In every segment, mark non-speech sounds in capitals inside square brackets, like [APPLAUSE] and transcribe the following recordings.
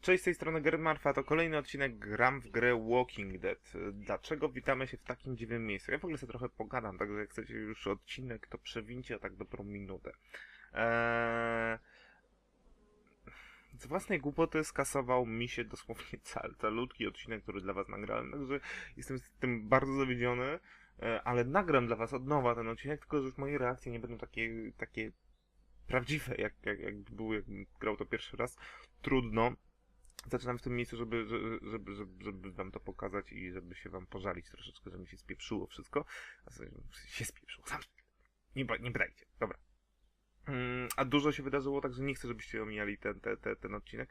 Cześć, z tej strony Gerd Marfa, to kolejny odcinek Gram w grę Walking Dead. Dlaczego witamy się w takim dziwnym miejscu? Ja w ogóle sobie trochę pogadam, także jak chcecie już odcinek, to przewincie o tak dobrą minutę. Eee... Z własnej głupoty skasował mi się dosłownie cal, calutki odcinek, który dla was nagrałem, także jestem z tym bardzo zawiedziony, e, ale nagram dla was od nowa ten odcinek, tylko że już moje reakcje nie będą takie, takie prawdziwe, jak, jak, jak było, jakbym grał to pierwszy raz. Trudno, zaczynam w tym miejscu, żeby, żeby, żeby, żeby, wam to pokazać i żeby się wam pożalić troszeczkę, że mi się spieprzyło wszystko. A się spieprzyło. Sam nie, nie brajcie. Dobra. Mm, A dużo się wydarzyło, także nie chcę, żebyście omijali ten, ten, ten, ten odcinek.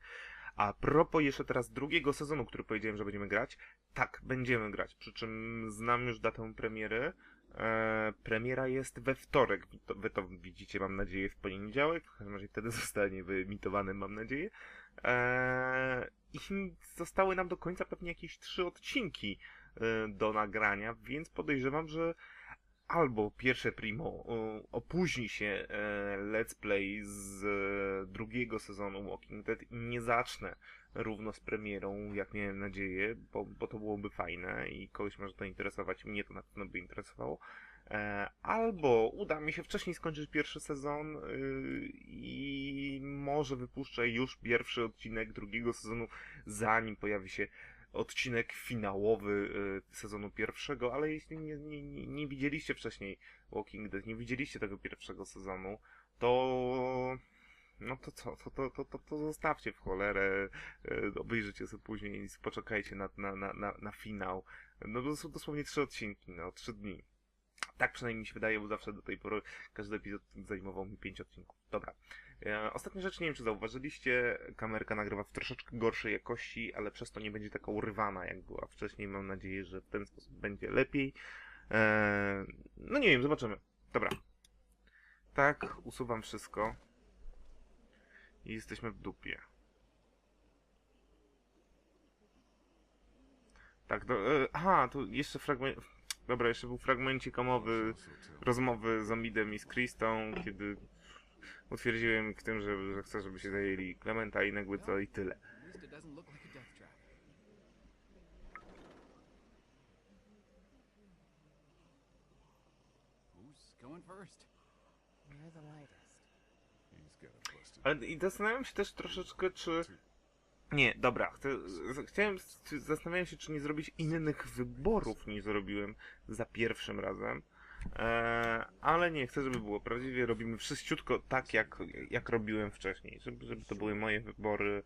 A propos jeszcze teraz drugiego sezonu, który powiedziałem, że będziemy grać. Tak, będziemy grać. Przy czym znam już datę premiery. E, premiera jest we wtorek. To, wy to widzicie, mam nadzieję, w poniedziałek. W każdym razie wtedy [LAUGHS] zostanie wyemitowany, mam nadzieję. Eee, I zostały nam do końca pewnie jakieś trzy odcinki e, do nagrania, więc podejrzewam, że albo pierwsze primo e, opóźni się e, let's play z e, drugiego sezonu Walking Dead i nie zacznę równo z premierą, jak miałem nadzieję, bo, bo to byłoby fajne i kogoś może to interesować, mnie to na pewno by interesowało. E, albo uda mi się wcześniej skończyć pierwszy sezon y, i może wypuszczę już pierwszy odcinek drugiego sezonu, zanim pojawi się odcinek finałowy y, sezonu pierwszego, ale jeśli nie, nie, nie, nie widzieliście wcześniej Walking Dead, nie widzieliście tego pierwszego sezonu, to no to co, to, to, to, to, to zostawcie w cholerę, y, obejrzyjcie sobie później i poczekajcie na, na, na, na, na finał. No to są dosłownie trzy odcinki, no, trzy dni. Tak przynajmniej mi się wydaje, bo zawsze do tej pory każdy epizod zajmował mi 5 odcinków. Dobra. E, ostatnia rzecz, nie wiem czy zauważyliście, kamerka nagrywa w troszeczkę gorszej jakości, ale przez to nie będzie taka urywana jak była wcześniej. Mam nadzieję, że w ten sposób będzie lepiej. E, no nie wiem, zobaczymy. Dobra. Tak, usuwam wszystko. I jesteśmy w dupie. Tak, do, e, aha, tu jeszcze fragment... Dobra, jeszcze był fragmencik omowy, rozmowy z Omidem i z Kristą, kiedy utwierdziłem ich tym, że, że chcę, żeby się zajęli Clementa i nagły co i tyle. Who's going first? You're the lightest. Ale i zastanawiam się też troszeczkę, czy... Nie, dobra, chcę, chciałem, zastanawiam się, czy nie zrobić innych wyborów niż zrobiłem za pierwszym razem. Eee, ale nie, chcę, żeby było prawdziwie, robimy wszyściutko tak, jak, jak robiłem wcześniej. Żeby, żeby to były moje wybory,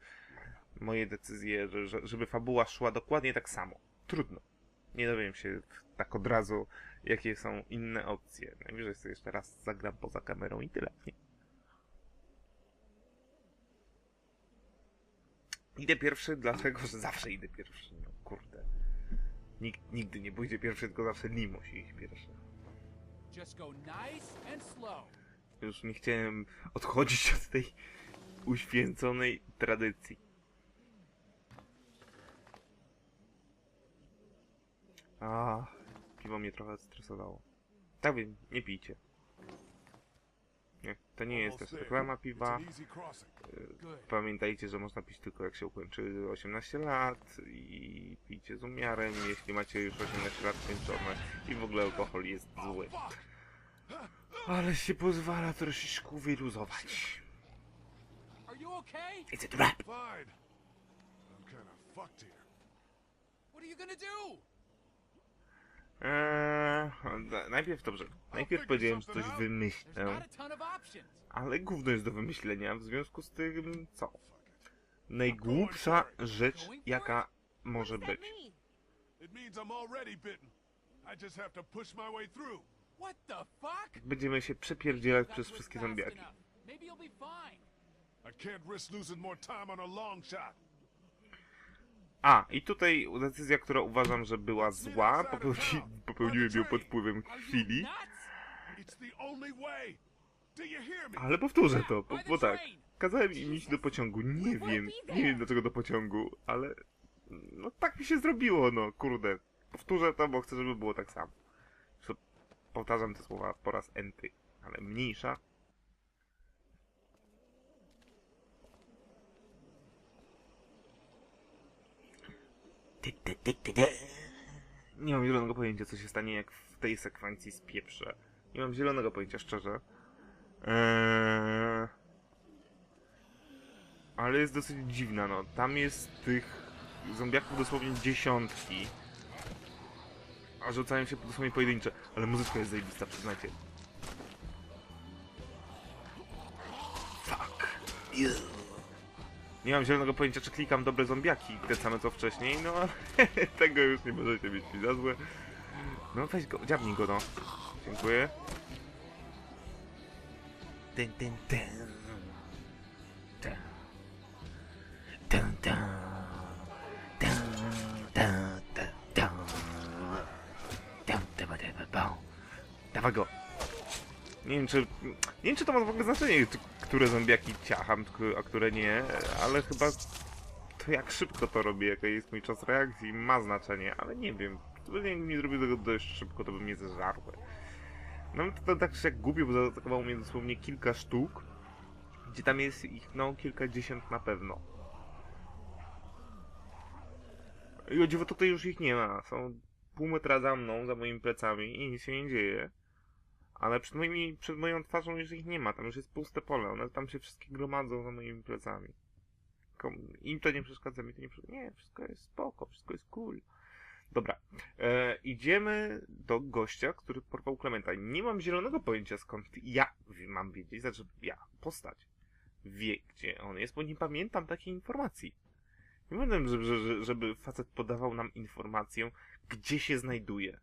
moje decyzje, że, że, żeby fabuła szła dokładnie tak samo. Trudno. Nie dowiem się tak od razu, jakie są inne opcje. Najwyżej sobie jeszcze raz zagram poza kamerą i tyle. Nie? Idę pierwszy, dlatego że zawsze idę pierwszy. No kurde. Nikt nigdy nie pójdzie pierwszy, tylko zawsze Lee musi iść pierwszy. Już nie chciałem odchodzić od tej uświęconej tradycji. A, piwo mnie trochę stresowało. Tak wiem, nie pijcie. Nie, to nie jest też reklama piwa. Good. Pamiętajcie, że można pić tylko jak się ukończy 18 lat i pijcie z umiarem, jeśli macie już 18 lat skończone i w ogóle alkohol jest zły. Ale się pozwala troszeczkę wyluzować. It's a trap! What are you gonna do? Eee, da- najpierw dobrze. Najpierw powiedziałem, że coś wymyślę, ale gówno jest do wymyślenia, w związku z tym co? Najgłupsza rzecz, jaka może być. Będziemy się przepierdzielać przez wszystkie zombiaki. I can't risk losing more time on a long shot. A, i tutaj decyzja, która uważam, że była zła, popełni, popełniłem ją pod wpływem chwili, ale powtórzę to, bo, bo tak. Kazałem im iść do pociągu, nie wiem, nie wiem dlaczego do pociągu, ale no tak mi się zrobiło, no kurde. Powtórzę to, bo chcę, żeby było tak samo. Powtarzam te słowa po raz enty, ale mniejsza. Ty, ty, ty, ty, ty. Nie mam zielonego pojęcia, co się stanie, jak w tej sekwencji spieprzę. Nie mam zielonego pojęcia, szczerze. Eee... Ale jest dosyć dziwna, no. Tam jest tych zombiaków dosłownie dziesiątki. A rzucają się dosłownie pojedyncze. Ale muzyczka jest zajebista, przyznajcie. Fuck. You. Nie mam zielonego pojęcia, czy klikam dobre zombiaki, te same co wcześniej, no ale [LAUGHS] tego już nie możecie mieć mi za złe. No weź go, dziabnij go no. Dziękuję. Ten, ten, ten. Dawaj go. Nie wiem, czy. Nie wiem, czy to ma w ogóle znaczenie, które zombiaki ciacham, a które nie, ale chyba to jak szybko to robię, jaki jest mój czas reakcji, ma znaczenie, ale nie wiem. Jakbym nie zrobił tego dość szybko, to by mnie zeżarły. No to, to tak się głupio, bo zaatakowało mnie dosłownie kilka sztuk, gdzie tam jest ich no kilkadziesiąt na pewno. I o dziwo tutaj już ich nie ma. Są pół metra za mną, za moimi plecami i nic się nie dzieje. Ale przed, moimi, przed moją twarzą już ich nie ma, tam już jest puste pole, one tam się wszystkie gromadzą za moimi plecami. Im to nie przeszkadza, mi to nie przeszkadza. Nie, wszystko jest spoko, wszystko jest cool. Dobra, e, idziemy do gościa, który porwał Klementa. Nie mam zielonego pojęcia skąd ja mam wiedzieć, znaczy ja, postać, wie gdzie on jest, bo nie pamiętam takiej informacji. Nie żeby, żeby, żeby facet podawał nam informację, gdzie się znajduje.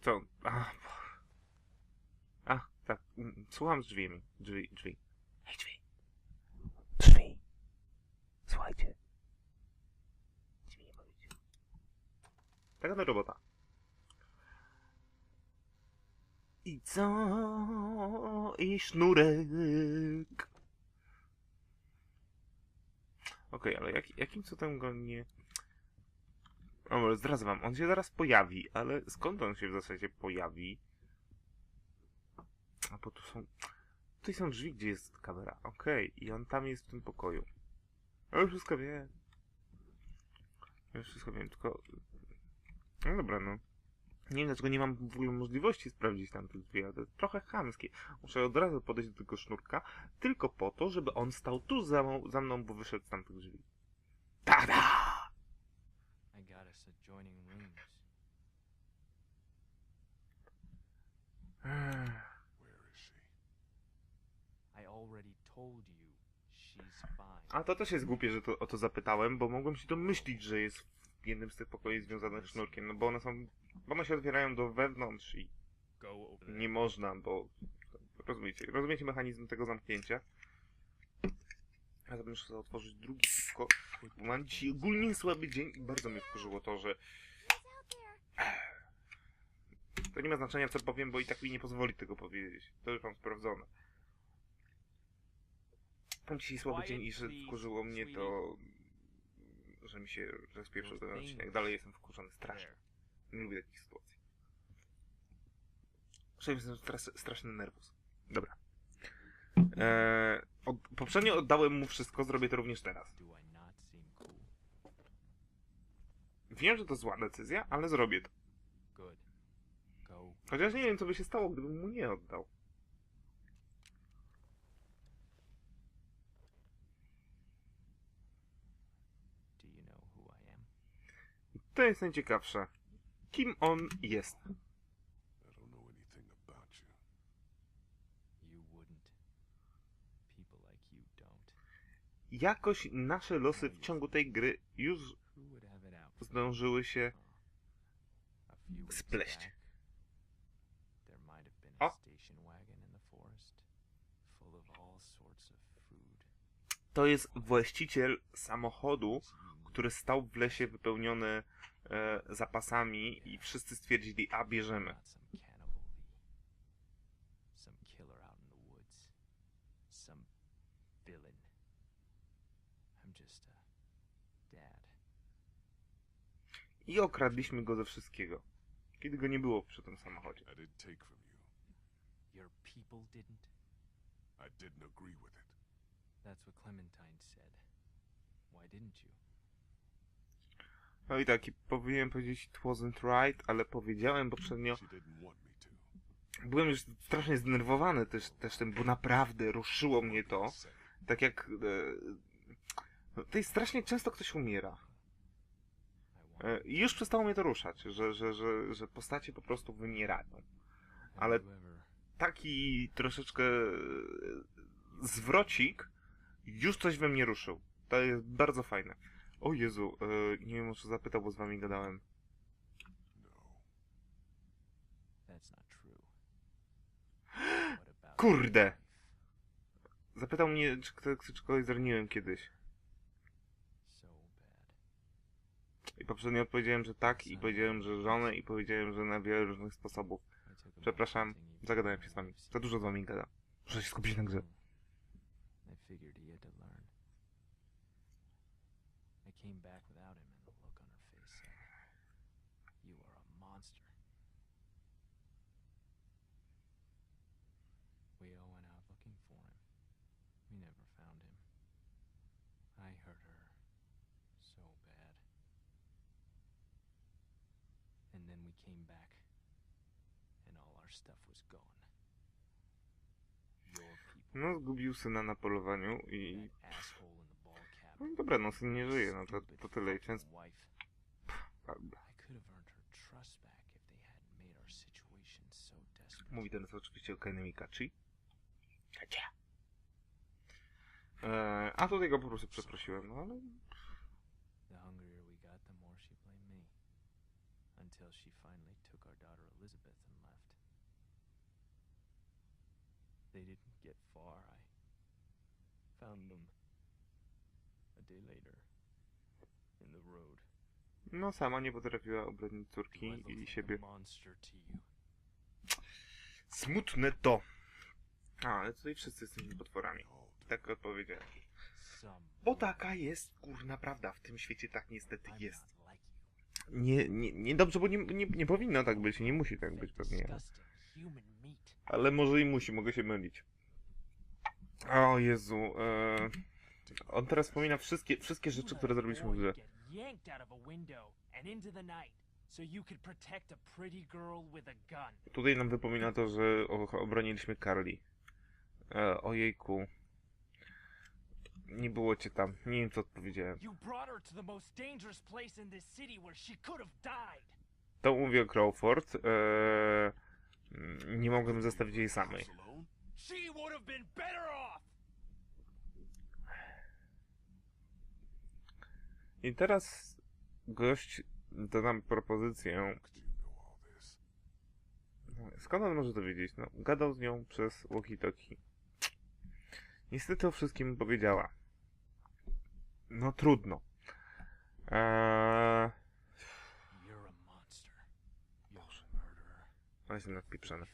Co? A, a tak. mm, Słucham z drzwiami. Drzwi, drzwi. Hej, drzwi. Drzwi. Słuchajcie. Drzwi nie mówić. Taka to robota. I co? I sznurek. Okej, ale jak, jakim cudem go nie... O, może zdradzę wam, on się zaraz pojawi, ale skąd on się w zasadzie pojawi? A bo tu są... Tutaj są drzwi, gdzie jest kamera. Okej, i on tam jest w tym pokoju. Ja już wszystko wiem. Ja już wszystko wiem, tylko... No dobra, no. Nie wiem, dlaczego nie mam w ogóle możliwości sprawdzić tam te drzwi, ale to jest trochę chamskie. Muszę od razu podejść do tego sznurka, tylko po to, żeby on stał tu za, za mną, bo wyszedł z tamtych drzwi. Tada! Adjoining rooms. Where is she? I already told you she's fine. A to też jest głupie, że to, o to zapytałem, bo mogłem się domyślić, że jest w jednym z tych pokoi związanych sznurkiem, no bo one są... Bo one się otwierają do wewnątrz i nie można, bo... Rozumiecie, rozumiecie mechanizm tego zamknięcia? Ja to muszę otworzyć drugi poko... Bo mam dzisiaj ogólnie słaby dzień i bardzo mnie wkurzyło to, że... To nie ma znaczenia co powiem, bo i tak mi nie pozwoli tego powiedzieć. To już mam sprawdzone. Mam dzisiaj słaby dzień i że wkurzyło mnie to... Że mi się rozpieprzył ten odcinek. Dalej jestem wkurzony strasznie. Nie lubię takich sytuacji. Zresztą jestem stres, straszny nerwus. Dobra. Eee, od, poprzednio oddałem mu wszystko, zrobię to również teraz. Wiem, że to zła decyzja, ale zrobię to. Chociaż nie wiem, co by się stało, gdybym mu nie oddał. To jest najciekawsze. Kim on jest? I don't know anything about you. You wouldn't. People like you don't. Jakoś nasze losy w ciągu tej gry już zdążyły się... Spleść. O. To jest właściciel samochodu, który stał w lesie wypełniony e, zapasami i wszyscy stwierdzili, a bierzemy. I okradliśmy go ze wszystkiego. Kiedy go nie było przy tym samochodzie. I didn't take from you. Your people didn't? I didn't agree with it. That's what Clementine said. Why didn't you? No i tak, i powinienem powiedzieć it wasn't right, ale powiedziałem poprzednio, byłem już strasznie zdenerwowany też, też tym, bo naprawdę ruszyło mnie to. Tak jak... E, no, tutaj strasznie często ktoś umiera. I E, I już przestało mnie to ruszać, że, że, że, że postacie po prostu wymierają. ale- Taki troszeczkę e, zwrocik już coś we mnie ruszył. To jest bardzo fajne. O Jezu, e, nie wiem, może zapytał, bo z wami gadałem. no. [GASPS] Kurde! Zapytał mnie, czy, czy kogoś zraniłem kiedyś. So bad. I poprzednio odpowiedziałem, że tak, i powiedziałem, że żonę, i powiedziałem, że na wiele różnych sposobów. Przepraszam, zagadałem się z wami. Za dużo z wami gada. Muszę się skupić na grze. I figured he had to learn. I came back without him, and the look on her face said, You are a monster. We all went out looking for him. We never found him. I hurt her so bad. And then we came back, and all our stuff was gone. Your people. No, zgubił syna na polowaniu i... That asshole in the ball cap. No dobra, no syn nie żyje, no to, to tyle. I często... Fucking wife. Prawda. I could have earned her trust back if they hadn't made our situation so desperate. Mówi teraz oczywiście o Kainie Mikachi. E, a tutaj go po prostu przeprosiłem, no ale... The hungrier we got, the more she blamed me. Until she finally took our daughter Elizabeth and left. They didn't get far. I found them a day later in the road. No sama nie potrafiła obronić córki i siebie. Smutne to. A, ale tutaj wszyscy jesteśmy potworami. Tak odpowiedziałem. Bo taka jest kurna prawda. W tym świecie tak niestety jest. Nie, nie, nie dobrze, bo nie, nie, nie powinno tak być. Nie musi tak być pewnie. Ale może i musi, mogę się mylić. O Jezu. E, on teraz wspomina wszystkie, wszystkie rzeczy, które zrobiliśmy w grze. Yanked out of a window and into the night so you could protect a pretty girl with a gun. Tutaj nam wypomina to, że obroniliśmy Carly. E, ojejku. Nie było cię tam. Nie wiem, co odpowiedziałem. You brought her to the most dangerous place in this city where she could have died. To mówi o Crawford. E, mm, nie mogłem zostawić jej samej. She would have been better off. I teraz gość da nam propozycję. Skąd on może to wiedzieć? No, gadał z nią przez walkie-talkie. Niestety o wszystkim powiedziała. No trudno. Eee, on jest nadpieprzony.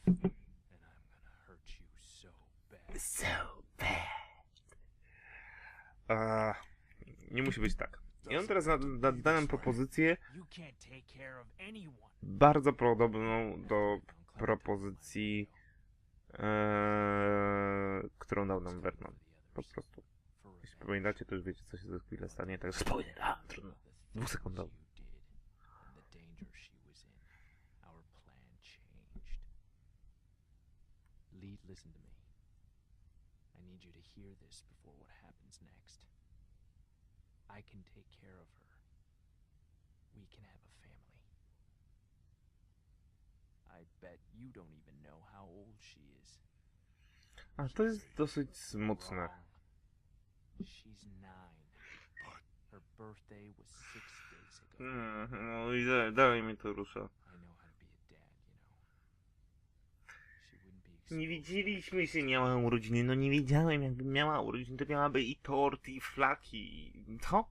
So bad. Eee, nie musi być tak. I on teraz da, da, da nam propozycję bardzo podobną do propozycji, eee, którą dał nam Vernon. Po prostu. Jeśli pamiętacie, to już wiecie, co się za chwilę stanie, także spoiler. A, trudno. Dwusekundowy. Lead, listen to me. I need you to hear this before what happens next. I can take care of her. We can have a family. I bet you don't even know how old she is. A to jest dosyć smutne. Wrong. She's nine. But Her birthday was six days ago. Mm, no i da- dalej mi to rusza. Nie widzieliśmy się, miała urodziny. No nie wiedziałem, jakby miała urodziny, to miałaby i tort, i flaki. i- Co?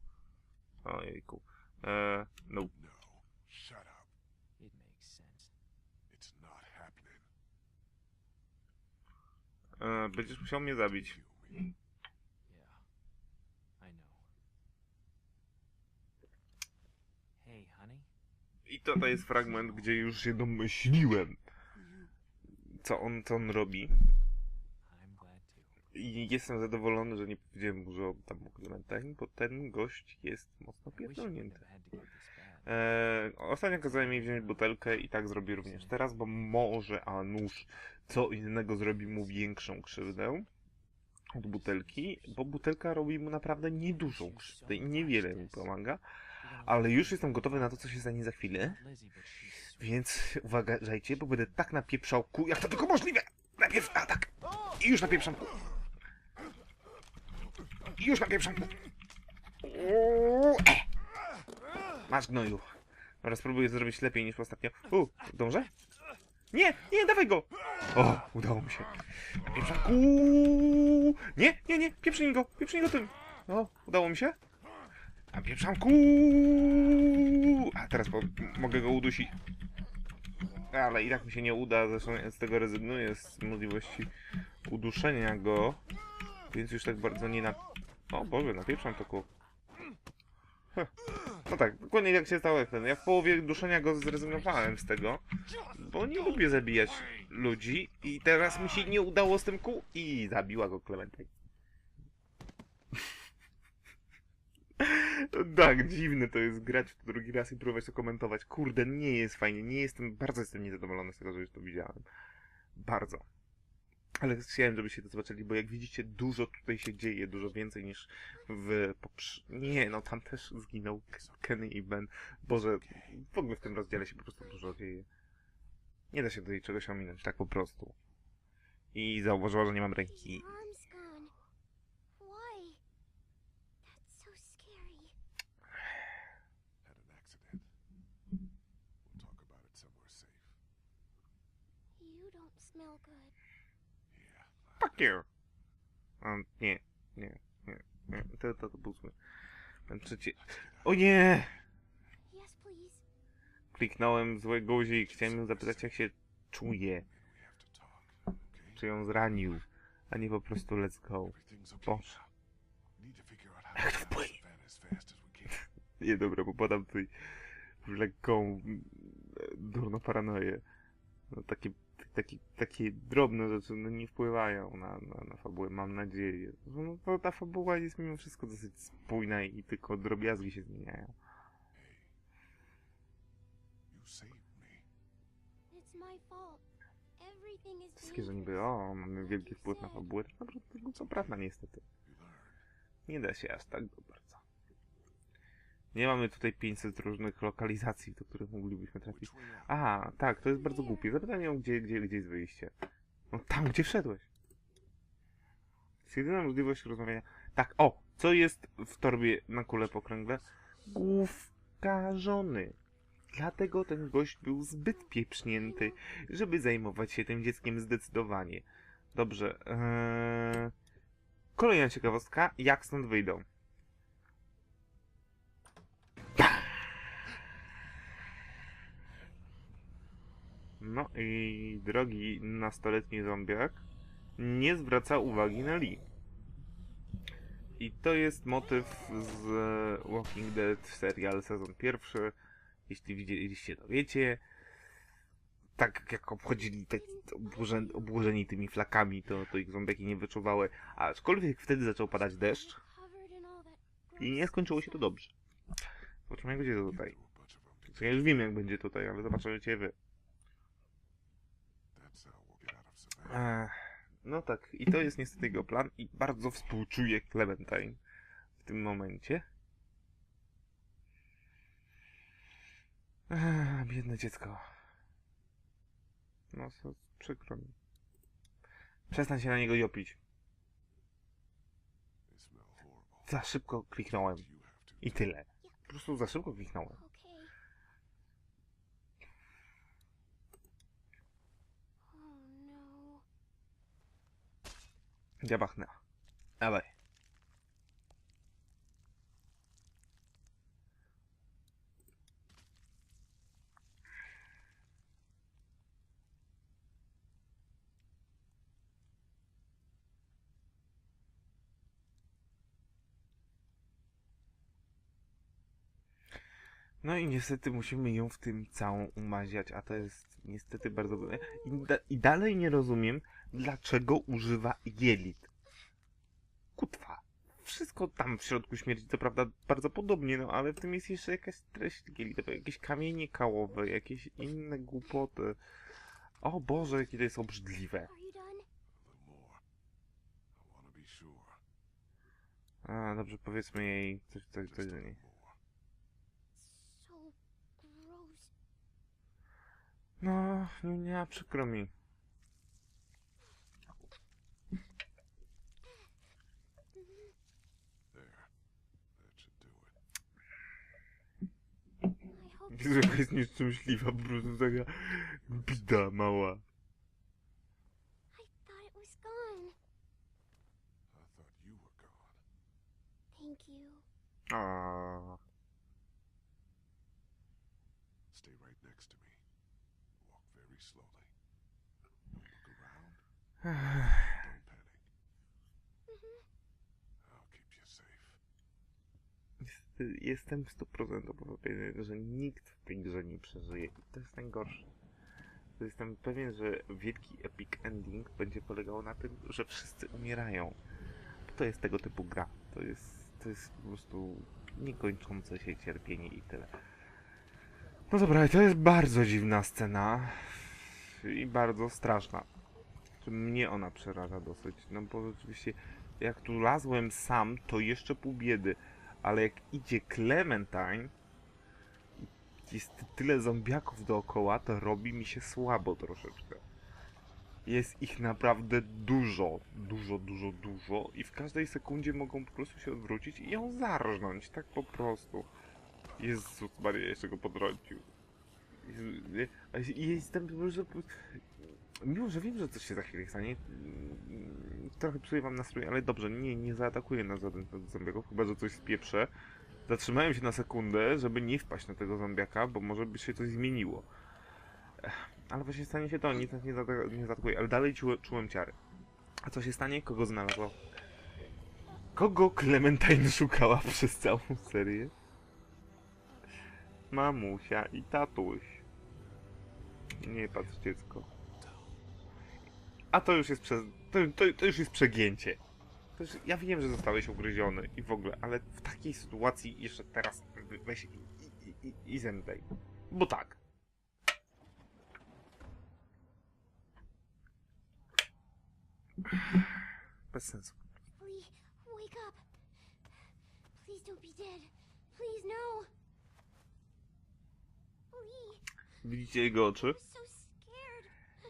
Ojejku. E, no. no. Shut up. It makes sense. It's not happening. E, będziesz musiał mnie zabić. I to, to jest fragment, gdzie już się domyśliłem, co on, co on robi. I jestem zadowolony, że nie powiedziałem że oddam mu Clementine, bo ten gość jest mocno pierdolnięty. Eee, ostatnio kazałem jej wziąć butelkę i tak zrobię również teraz, bo może, a nuż, co innego zrobi mu większą krzywdę od butelki, bo butelka robi mu naprawdę niedużą krzywdę i niewiele mu pomaga, ale już jestem gotowy na to, co się stanie za chwilę, Więc uważajcie, bo będę tak napieprzał ku, jak to tylko możliwe! Najpierw atak! I już napieprzam ku! I już napieprzam ku! E. Masz gnoju. Dobra, spróbuję zrobić lepiej niż ostatnio. U, dążę? Nie, nie, dawaj go! O, udało mi się. Napieprzam ku! Nie, nie, nie, pieprzyj go, pieprzyj go tym. O, udało mi się? Napieprzam ku! A teraz mogę go udusić. Ale i tak mi się nie uda, zresztą ja z tego rezygnuję, z możliwości uduszenia go. Więc już tak bardzo nie na... O Boże, napieprzam to ku. Heh. No tak, dokładnie jak się stało jak ten. Ja w połowie duszenia go zrezygnowałem z tego, bo nie lubię zabijać ludzi i teraz mi się nie udało z tym kół i zabiła go Clementine. Tak, dziwne to jest grać w to drugi raz i próbować to komentować. Kurde, nie jest fajnie, nie jestem, bardzo jestem niezadowolony z tego, że już to widziałem. Bardzo. Ale chciałem, żebyście to zobaczyli, bo jak widzicie, dużo tutaj się dzieje, dużo więcej niż w poprz... Nie, no tam też zginął Kenny i Ben. Boże, w ogóle w tym rozdziale się po prostu dużo dzieje. Nie da się tutaj czegoś ominąć, tak po prostu. I zauważyła, że nie mam ręki. You! Um, nie, nie, nie, nie. To, to, to był zły. Trzeci... O nie! Kliknąłem zły guzik, chciałem ją zapytać, jak się czuje. Czy ją zranił, a nie po prostu let's go. Boże. Need to can. Nie, dobra, bo podam tutaj lekką mm, durną paranoję. No, takie, takie, takie drobne rzeczy no, nie wpływają na, na, na fabułę, mam nadzieję. No, to ta fabuła jest mimo wszystko dosyć spójna i tylko drobiazgi się zmieniają. Wszystkie, że niby, o, mamy wielki wpływ na fabułę, tak naprawdę co prawda niestety. Nie da się aż tak bardzo. Nie mamy tutaj 500 różnych lokalizacji, do których moglibyśmy trafić. Aha, tak, to jest bardzo głupie. Zapytam ją, gdzie, gdzie, gdzie jest wyjście. No tam, gdzie wszedłeś. Jest jedyna możliwość rozmawiania. Tak, o, co jest w torbie na kulę pokręgle? Główka żony. Dlatego ten gość był zbyt pieprznięty, żeby zajmować się tym dzieckiem zdecydowanie. Dobrze, ee... Kolejna ciekawostka, jak stąd wyjdą. No i drogi nastoletni zombiak nie zwraca uwagi na Lee. I to jest motyw z Walking Dead serial sezon pierwszy. Jeśli widzieliście, to wiecie. Tak jak obchodzili tak oburzeni tymi flakami, to, to ich zombiaki nie wyczuwały. Aczkolwiek wtedy zaczął padać deszcz i nie skończyło się to dobrze. Zobaczymy jak będzie to tutaj. Ja już wiem jak będzie tutaj, ale zobaczycie wy. That's how we'll get out of Savannah. Ech, no tak, i to jest niestety jego plan i bardzo współczuję Clementine w tym momencie. Ech, biedne dziecko. No, co, przykro mi. Przestań się na niego jopić. Za szybko kliknąłem. To. I tyle. Po prostu za szybko kliknąłem. Okay. Oh no. Ja bachnę. Dawaj. No i niestety musimy ją w tym całą umaziać, a to jest niestety bardzo... I, da I dalej nie rozumiem, dlaczego używa jelit. kutwa. Wszystko tam w środku śmierdzi, co prawda bardzo podobnie, no ale w tym jest jeszcze jakaś treść gielitowa, jakieś kamienie kałowe, jakieś inne głupoty. O Boże, jakie to jest obrzydliwe. A dobrze, powiedzmy jej coś, coś, coś do niej. No, nie, nie, przykro mi. Jaka jest nieszczęśliwa, po prostu taka bida mała. I thought it was gone. I thought you were gone. Thank you. A. Stay right next to me. Walk very slowly. Don't look around. Jestem 100% pewien, że nikt w tej grze nie przeżyje. I to jest najgorsze. Jestem pewien, że wielki epic ending będzie polegał na tym, że wszyscy umierają. Bo to jest tego typu gra. To jest, to jest po prostu niekończące się cierpienie i tyle. No dobra, to jest bardzo dziwna scena. I bardzo straszna. Mnie ona przeraża dosyć. No bo rzeczywiście, jak tu lazłem sam, to jeszcze pół biedy ale jak idzie Clementine jest tyle zombiaków dookoła, to robi mi się słabo troszeczkę. Jest ich naprawdę dużo, dużo, dużo, dużo i w każdej sekundzie mogą po prostu się odwrócić i ją zarżnąć, tak po prostu. Jezus Maria, jeszcze go podrącił. I jestem po prostu... Mimo, że wiem, że coś się za chwilę stanie, trochę psuję wam nastrój, ale dobrze, nie, nie zaatakuję na żaden z zombiaków, chyba, że coś spieprzę. Zatrzymałem się na sekundę, żeby nie wpaść na tego zombiaka, bo może by się coś zmieniło. Ale właśnie stanie się to, nic nas nie, nie zaatakuje, ale dalej czułem, czułem ciary. A co się stanie? Kogo znalazło? Kogo Clementine szukała [LAUGHS] przez całą serię? Mamusia i tatuś. Nie patrz dziecko. A to już jest przez. To, to, to już jest przegięcie. Już, ja wiem, że zostałeś ugryziony i w ogóle, ale w takiej sytuacji jeszcze teraz we- weź i, i, i, i zemdlej. Bo tak. Bez sensu. Wake up. Please don't be dead. Please, no. Widzicie jego oczy?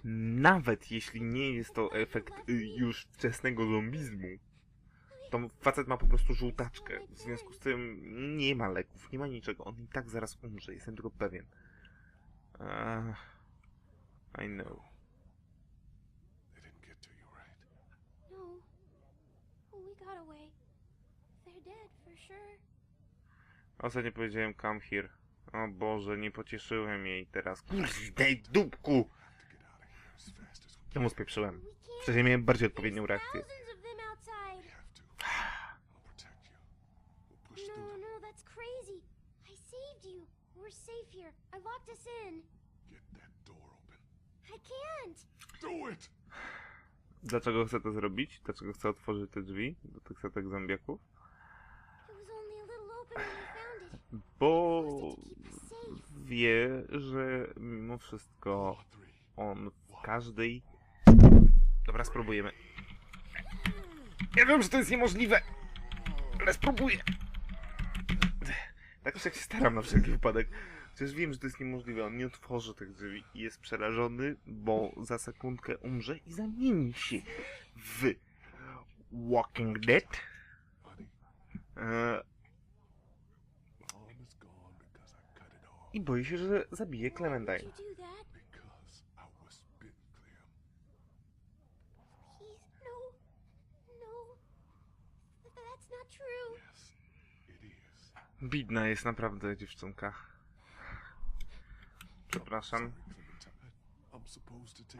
Nawet jeśli nie jest to efekt y, już wczesnego zombizmu, to facet ma po prostu żółtaczkę. W związku z tym nie ma leków, nie ma niczego. On i tak zaraz umrze, jestem tego pewien. I know. No. Ostatnio powiedziałem come here. O Boże, nie pocieszyłem jej teraz. Kurde, dupku! Czemu spieprzyłem? We can't. Wcześniej miałem bardziej odpowiednią reakcję. No, no! Dlaczego chcę to zrobić? Dlaczego chcę otworzyć te drzwi do tych setek zombiaków? Bo wie, że mimo wszystko on każdej... Dobra, spróbujemy. Ja wiem, że to jest niemożliwe, ale spróbuję. Tak się staram na wszelki wypadek. Chociaż wiem, że to jest niemożliwe. On nie otworzy tych drzwi i jest przerażony, bo za sekundkę umrze i zamieni się w Walking Dead. E, because I boi się, że zabije Clementine. would you do that? Because I was bitten, Clem. Please, no. No. Th- That's not true. Yes, it is. Bidna jest naprawdę dziewczynka. Przepraszam. Supposed to.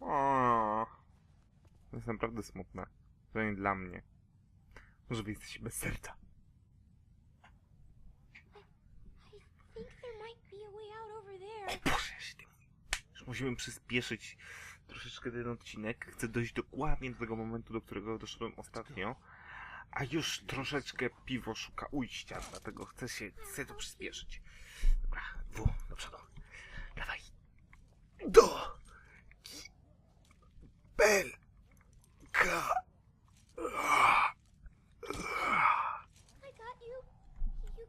O. Jest naprawdę smutne. To nie dla mnie. Może wy jesteście bez serca. O Boże, ja się tym... Już musimy przyspieszyć troszeczkę ten odcinek. Chcę dojść dokładnie do tego momentu, do którego doszedłem ostatnio. A już troszeczkę piwo szuka ujścia, dlatego chcę się, chcę to przyspieszyć. Dobra, W, do przodu. Dawaj. Do! Bel! K!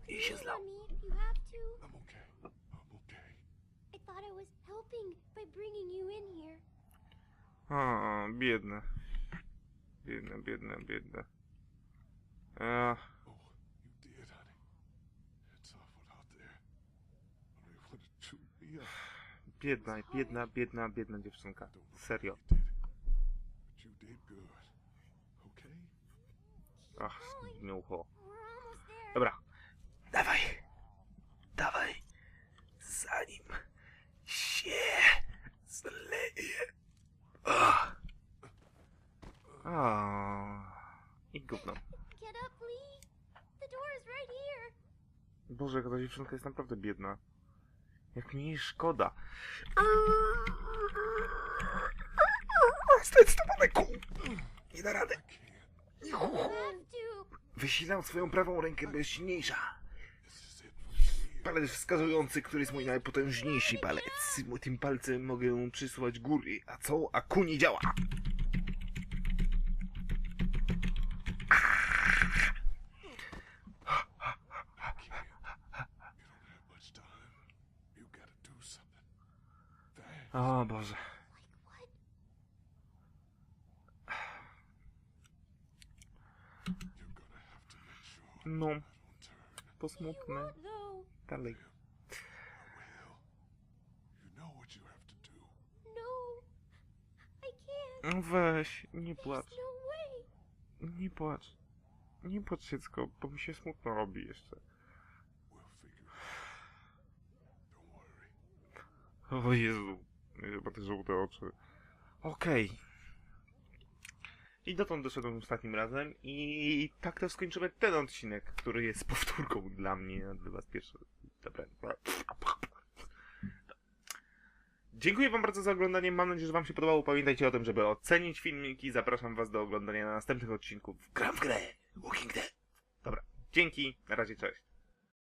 I have to. I'm okay. I'm okay. I thought I was helping by bringing you in here. O, biedne. Biedne, biedne, biedne. Up. biedna, biedna, biedna, biedna dziewczynka. Serio. how you did it, but you did good. Okay? Ach, nie ucho. We're almost there. Dobra. Dawaj. Dawaj. Zanim się zleje. Ach. Ah. I gówno. Get up, Lee. The door is right here. Boże, ta dziewczynka jest naprawdę biedna. Jak mi jej szkoda. Zdecydowane kół. Nie da rady. Wysilam swoją prawą rękę, by jest silniejsza. Palec wskazujący, który jest mój najpotężniejszy palec. Tym palcem mogę przysuwać góry, a co? A ku nie działa. I can't. You don't have much time. You gotta do something. Fast. O Boże. What? You're gonna have to make sure No, I don't turn. to You smutne. won't, though. Dalej. Well, you know what you have to do. No. I can't. No Weź, nie płacz. no. Nie płacz. Nie płacz dziecko, bo mi się smutno robi jeszcze. O Jezu. Chyba te żółte oczy. Okej. I dotąd doszedłem ostatnim razem i tak też skończymy ten odcinek, który jest [LAUGHS] powtórką dla mnie, dla was pierwszy. Dobra. Dziękuję wam bardzo za oglądanie, mam nadzieję, że wam się podobało. Pamiętajcie o tym, żeby ocenić filmiki. Zapraszam was do oglądania następnych odcinków. Gram w grę! Walking Dead! Dobra, dzięki, na razie, cześć.